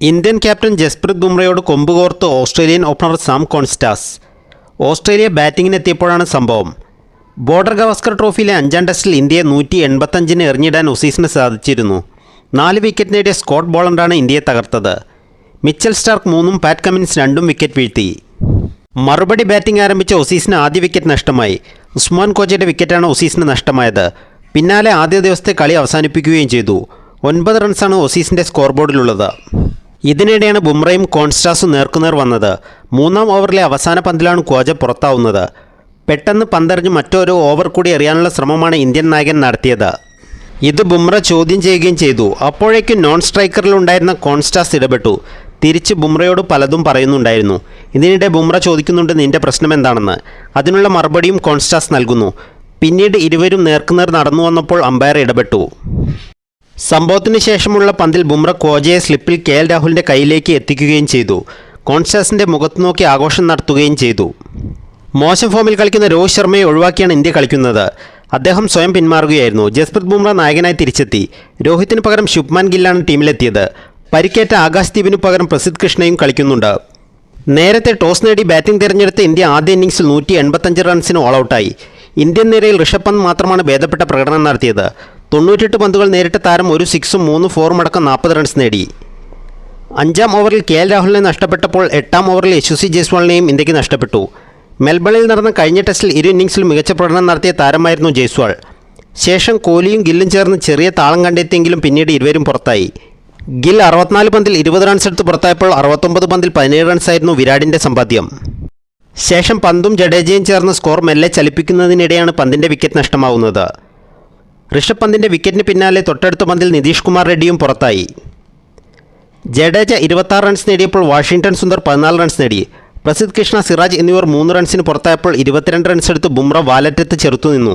Indian captain Jasprit ബുംറയോട് കൊമ്പ് കോർത്ത് Australian opener Sam Konstas. Australia ബാറ്റിങ്ങിനെത്തിയപ്പോഴാണ് സംഭവം. ബോർഡർ ഗവാസ്കർ ട്രോഫിയിലെ അഞ്ചാം ടെസ്റ്റിൽ ഇന്ത്യയെ നൂറ്റി എൺപത്തഞ്ചിന് എറിഞ്ഞിടാൻ ഒസീസിന് സാധിച്ചിരുന്നു. നാല് വിക്കറ്റ് നേടിയ സ്കോട്ട് ബോളണ്ടാണ് ഇന്ത്യയെ തകർത്തത്. മിച്ചൽ സ്റ്റാർക്ക് മൂന്നും പാറ്റ് കമ്മിൻസ് രണ്ടും വിക്കറ്റ് വീഴ്ത്തി. മറുപടി ബാറ്റിംഗ് ആരംഭിച്ച ഒസീസിന് ആദ്യ വിക്കറ്റ് നഷ്ടമായി. ഉസ്മാൻ കോച്ചയുടെ വിക്കറ്റാണ് ഒസീസിന് നഷ്ടമായത്. പിന്നാലെ ആദ്യ ദിവസത്തെ കളി അവസാനിപ്പിക്കുകയും ചെയ്തു. ഒൻപത് റൺസാണ് ഒസീസിന്റെ സ്കോർ ബോർഡിലുള്ളത് ഇതിനിടെയാണ് ബുംറയും കോൺസ്റ്റാസും നേർക്കുനേർ വന്നത്. മൂന്നാം ഓവറിലെ അവസാന പന്തിലാണ് കോജ പുറത്താവുന്നത്. പെട്ടെന്ന് പന്തെറിഞ്ഞ് മറ്റൊരു ഓവർ കൂടി എറിയാനുള്ള ശ്രമമാണ് ഇന്ത്യൻ നായകൻ നടത്തിയത്. ഇത് ബുംറ ചോദ്യം ചെയ്യുകയും ചെയ്തു. അപ്പോഴേക്കും നോൺ സ്ട്രൈക്കറിലുണ്ടായിരുന്ന കോൺസ്റ്റാസ് ഇടപെട്ടു. തിരിച്ച് ബുംറയോട് പലതും പറയുന്നുണ്ടായിരുന്നു. ഇതിനിടെ ബുംറ ചോദിക്കുന്നുണ്ട് നിന്റെ പ്രശ്നം എന്താണെന്ന്? അതിനുള്ള മറുപടിയും കോൺസ്റ്റാസ് നൽകുന്നു. പിന്നീട് ഇരുവരും നേർക്കുനേർ നടന്നു വന്നപ്പോൾ അമ്പയർ ഇടപെട്ടു. സംഭവത്തിന് ശേഷമുള്ള പന്തിൽ ബുംറ കോജയെ സ്ലിപ്പിൽ കെ എൽ രാഹുലിന്റെ കയ്യിലേക്ക് എത്തിക്കുകയും ചെയ്തു. കോൺസ്റ്റാസിന്റെ മുഖത്ത് നോക്കി ആഘോഷം നടത്തുകയും ചെയ്തു. മോശം ഫോമിൽ കളിക്കുന്ന രോഹിത് ശർമ്മയെ ഒഴിവാക്കിയാണ് ഇന്ത്യ കളിക്കുന്നത്. അദ്ദേഹം സ്വയം പിന്മാറുകയായിരുന്നു. ജസ്പ്രീത് ബുംറ നായകനായി തിരിച്ചെത്തി. രോഹിത്തിന് പകരം ശുഭ്മാൻ ഗില്ലാണ് ടീമിലെത്തിയത്. പരിക്കേറ്റ ആകാശ് പകരം പ്രസിദ്ധ് കൃഷ്ണയും കളിക്കുന്നുണ്ട്. നേരത്തെ ടോസ് നേടി ബാറ്റിംഗ് തിരഞ്ഞെടുത്ത ഇന്ത്യ ആദ്യ ഇന്നിംഗ്സിൽ നൂറ്റി എൺപത്തഞ്ച് റൺസിന് ഓൾ ഔട്ടായി ഇന്ത്യൻ നിരയിൽ ഋഷഭ് പന്ത് മാത്രമാണ് ഭേദപ്പെട്ട പ്രകടനം നടത്തിയത്. തൊണ്ണൂറ്റെട്ട് പന്തുകൾ നേരിട്ട താരം ഒരു സിക്സും മൂന്ന് ഫോറും അടക്കം നാൽപ്പത് റൺസ് നേടി. അഞ്ചാം ഓവറിൽ കെ എൽ രാഹുലിനെ നഷ്ടപ്പെട്ടപ്പോൾ എട്ടാം ഓവറിൽ യശസ്വി ജയ്സ്വാളിനെയും ഇന്ത്യയ്ക്ക് നഷ്ടപ്പെട്ടു. മെൽബണിൽ നടന്ന കഴിഞ്ഞ ടെസ്റ്റിൽ ഇരു ഇന്നിംഗ്സിലും മികച്ച പ്രകടനം നടത്തിയ താരമായിരുന്നു ജയ്സ്വാൾ. ശേഷം കോലിയും ഗില്ലും ചേർന്ന് ചെറിയ താളം കണ്ടെത്തിയെങ്കിലും പിന്നീട് ഇരുവരും പുറത്തായി. ഗിൽ അറുപത്തിനാല് പന്തിൽ ഇരുപത് റൺസ് എടുത്ത് പുറത്തായപ്പോൾ അറുപത്തൊമ്പത് പന്തിൽ പതിനേഴ് റൺസായിരുന്നു വിരാടിന്റെ സമ്പാദ്യം. ശേഷം പന്തും ജഡേജയും ചേർന്ന് സ്കോർ മെല്ലെ ചലിപ്പിക്കുന്നതിനിടെയാണ് പന്തിന്റെ വിക്കറ്റ് നഷ്ടമാവുന്നത്. ഋഷഭ് പന്തിന്റെ വിക്കറ്റിന് പിന്നാലെ തൊട്ടടുത്ത പന്തിൽ നിതീഷ് കുമാർ റെഡ്ഡിയും പുറത്തായി. ജഡേജ ഇരുപത്താറ് റൺസ് നേടിയപ്പോൾ വാഷിംഗ്ടൺ സുന്ദർ പതിനാല് റൺസ് നേടി. പ്രസിദ്ധ് കൃഷ്ണ സിറാജ് എന്നിവർ മൂന്ന് റൺസിന് പുറത്തായപ്പോൾ ഇരുപത്തിരണ്ട് റൺസ് എടുത്ത് ബുംറ വാലറ്റത്ത് ചെറുത്തുനിന്നു